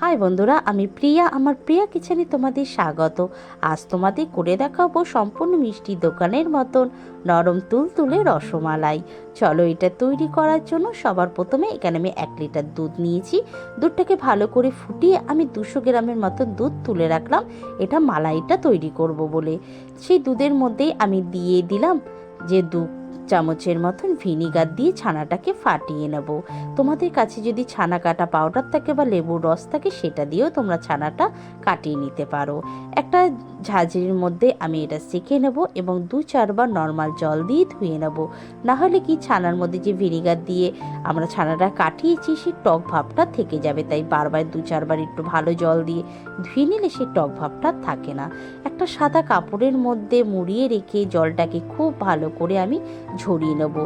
High বন্ধুরা, আমি প্রিয়া। আমার প্রিয়া কিচেনে তোমাদের স্বাগত। আজ তোমাদের করে দেখাবো সম্পূর্ণ মিষ্টি দোকানের মতন নরম তুলতুলে রসমালাই। চলো এটা তৈরি করার জন্য সবার প্রথমে এখানে আমি এক লিটার দুধ নিয়েছি। দুধটাকে ভালো করে ফুটিয়ে আমি দুশো গ্রামের মতো দুধ তুলে রাখলাম। এটা মালাইটা তৈরি করব বলে। সেই দুধের মধ্যেই আমি দিয়ে দিলাম যে দু চামচের মতন ভিনিগার দিয়ে ছানাটাকে ফাটিয়ে নেব। তোমাদের কাছে যদি ছানা কাটা পাউডার থাকে বা লেবুর রস থাকে, সেটা দিয়েও তোমরা ছানাটা কাটিয়ে নিতে পারো। একটা ঝাঁঝরির মধ্যে আমি এটা সেঁকে নেব এবং দু চারবার নর্মাল জল দিয়ে ধুয়ে নেব। না হলে কি ছানার মধ্যে যে ভিনিগার দিয়ে আমরা ছানাটা কাটিয়েছি, সেই টক ভাবটা থেকে যাবে। তাই বারবার দু চারবার একটু ভালো জল দিয়ে ধুয়ে নিলে সেই টক ভাবটা থাকে না। একটা সাদা কাপড়ের মধ্যে মুড়িয়ে রেখে জলটাকে খুব ভালো করে আমি ঝরিয়ে নেব।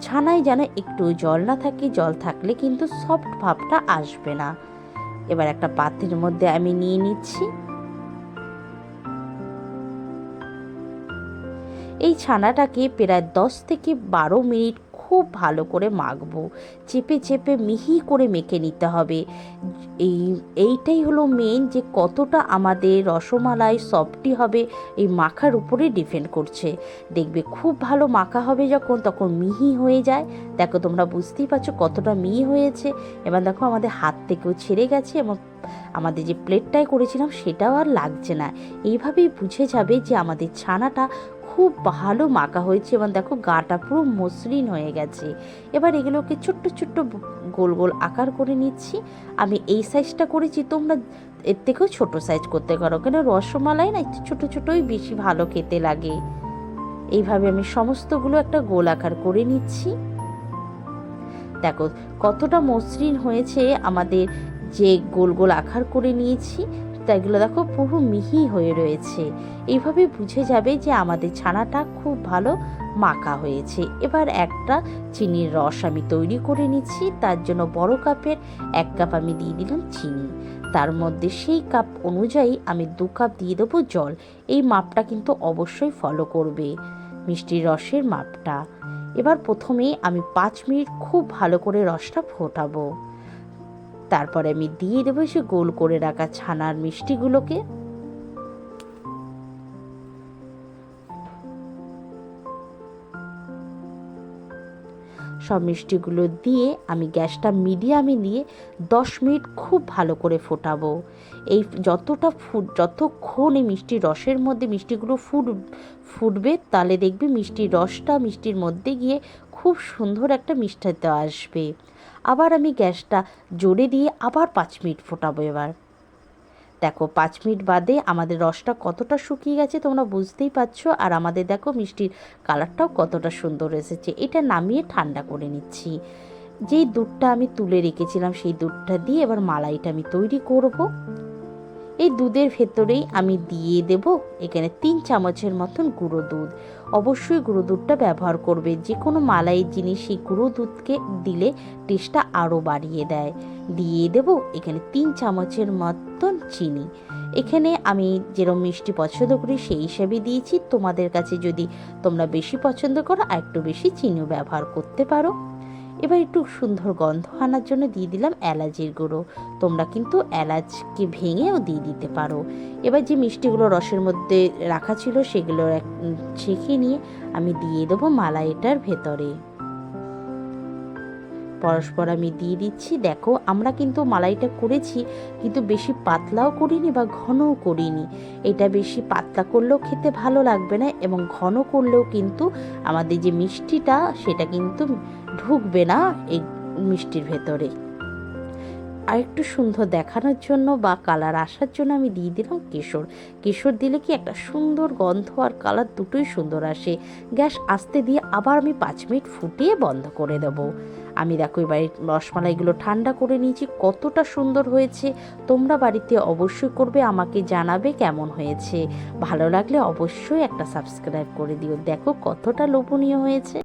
ছানায় যেন একটু জল না থাকে, জল থাকলে কিন্তু সফট ভাবটা আসবে না। এবার একটা পাত্রের মধ্যে আমি নিয়ে নিচ্ছি। এই ছানাটাকে প্রায় দশ থেকে বারো মিনিট খুব ভালো করে মাখবো। চেপে চেপে মিহি করে মেখে নিতে হবে। এই, এইটাই হলো মেন যে কতটা আমাদের রসমালাই সফটি হবে, এই মাখার উপরে ডিপেন্ড করছে। দেখবে খুব ভালো মাখা হবে যখন, তখন মিহি হয়ে যায়। দেখো তোমরা বুঝতেই পারছ কতটা মিহি হয়েছে। এবার দেখো আমাদের হাত থেকেও ছেড়ে গেছে এবং আমাদের যে প্লেটটায় করেছিলাম সেটাও আর লাগছে না। এইভাবেই বুঝে যাবে যে আমাদের ছানাটা খুব ভালো মাখা হয়েছে এবং দেখো গাটা পুরো মসৃণ হয়ে গেছে। এবার এগুলোকে ছোট্ট ছোট্ট গোল গোল আকার করে নিচ্ছি। আমি এই সাইজটা করেছি, তোমরা এর থেকেও ছোটো সাইজ করতে পারো। কেন রসমালাই না ছোটো ছোটোই বেশি ভালো খেতে লাগে। এইভাবে আমি সমস্তগুলো একটা গোল আকার করে নিচ্ছি। দেখো কতটা মসৃণ হয়েছে আমাদের যে গোল গোল আকার করে নিয়েছি। তাইগুলো দেখো পুরো মিহি হয়ে রয়েছে। এইভাবে বুঝে যাবে যে আমাদের ছানাটা খুব ভালো মাখা হয়েছে। এবার একটা চিনির রস আমি তৈরি করে নিচ্ছি, তার জন্য বড় কাপের এক কাপ আমি দিয়ে দিলাম চিনি। তার মধ্যে সেই কাপ অনুযায়ী আমি দু কাপ দিয়ে দেবো জল। এই মাপটা কিন্তু অবশ্যই ফলো করবে মিষ্টির রসের মাপটা। এবার প্রথমে আমি পাঁচ মিনিট খুব ভালো করে রসটা ফোটাবো। তারপরে আমি দিয়ে দেবো সে গোল করে রাখা ছানার মিষ্টিগুলোকে। সব মিষ্টিগুলো দিয়ে আমি গ্যাসটা মিডিয়ামে নিয়ে দশ মিনিট খুব ভালো করে ফোটাবো। এই যতটা ফুট, যতক্ষণ এই মিষ্টির রসের মধ্যে মিষ্টিগুলো ফুট, ফুটবে, তাহলে দেখবে মিষ্টির রসটা মিষ্টির মধ্যে গিয়ে খুব সুন্দর একটা মিষ্টাতে আসবে। আবার আমি গ্যাসটা জোরে দিয়ে আবার পাঁচ মিনিট ফোটাবো এবার। দেখো, পাঁচ মিনিট বাদে আমাদের রসটা কতটা শুকিয়ে গেছে তোমরা বুঝতেই পারছ, আর আমাদের দেখো মিষ্টির কালারটাও কতটা সুন্দর এসেছে। এটা নামিয়ে ঠান্ডা করে নিচ্ছি। যেই দুধটা আমি তুলে রেখেছিলাম সেই দুধটা দিয়ে এবার মালাইটা আমি তৈরি করব। এই দুধের ভেতরেই আমি দিয়ে দেব এখানে তিন চামচের মতন গুঁড়ো দুধ। অবশ্যই গুঁড়ো দুধটা ব্যবহার করবে। যে কোনো মালাই জিনিস এই গুঁড়ো দুধকে দিলে টেস্টটা আরও বাড়িয়ে দেয়। দিয়ে দেব এখানে তিন চামচের মতন চিনি। এখানে আমি যেরকম মিষ্টি পছন্দ করি সেই হিসাবে দিয়েছি। তোমাদের কাছে যদি তোমরা বেশি পছন্দ করো, আর একটু বেশি চিনিও ব্যবহার করতে পারো। এবার একটু সুন্দর গন্ধ আনার জন্য দিয়ে দিলাম এলাচের গুঁড়ো। তোমরা কিন্তু এলাচকে ভেঙেও দিয়ে দিতে পারো। এবার যে মিষ্টিগুলো রসের মধ্যে রাখা ছিল সেগুলো এক ছেঁকে নিয়ে আমি দিয়ে দেবো মালাইটার ভেতরে। পরস্পর আমি দিয়ে দিচ্ছি। দেখো, আমরা কিন্তু মালাইটা করেছি, কিন্তু বেশি পাতলাও করিনি বা ঘনও করিনি। এটা বেশি পাতলা করলেও খেতে ভালো লাগবে না এবং ঘন করলেও কিন্তু আমাদের যে মিষ্টিটা, সেটা কিন্তু ঢুকবে না এই মিষ্টির ভেতরে। আর একটু সুন্দর দেখানোর জন্য বা কালার আসার জন্য আমি দিয়ে দিলাম কেশর। কেশর দিলে কি একটা সুন্দর গন্ধ আর কালার দুটোই সুন্দর আসে। গ্যাস আস্তে দিয়ে আবার আমি পাঁচ মিনিট ফুটিয়ে বন্ধ করে দেব। আমি দেখো এবার রসমালাইগুলো ঠান্ডা করে নিয়েছি, কতটা সুন্দর হয়েছে। তোমরা বাড়িতে অবশ্যই করবে, আমাকে জানাবে কেমন হয়েছে। ভালো লাগলে অবশ্যই একটা সাবস্ক্রাইব করে দিও। দেখো কতটা লোভনীয় হয়েছে।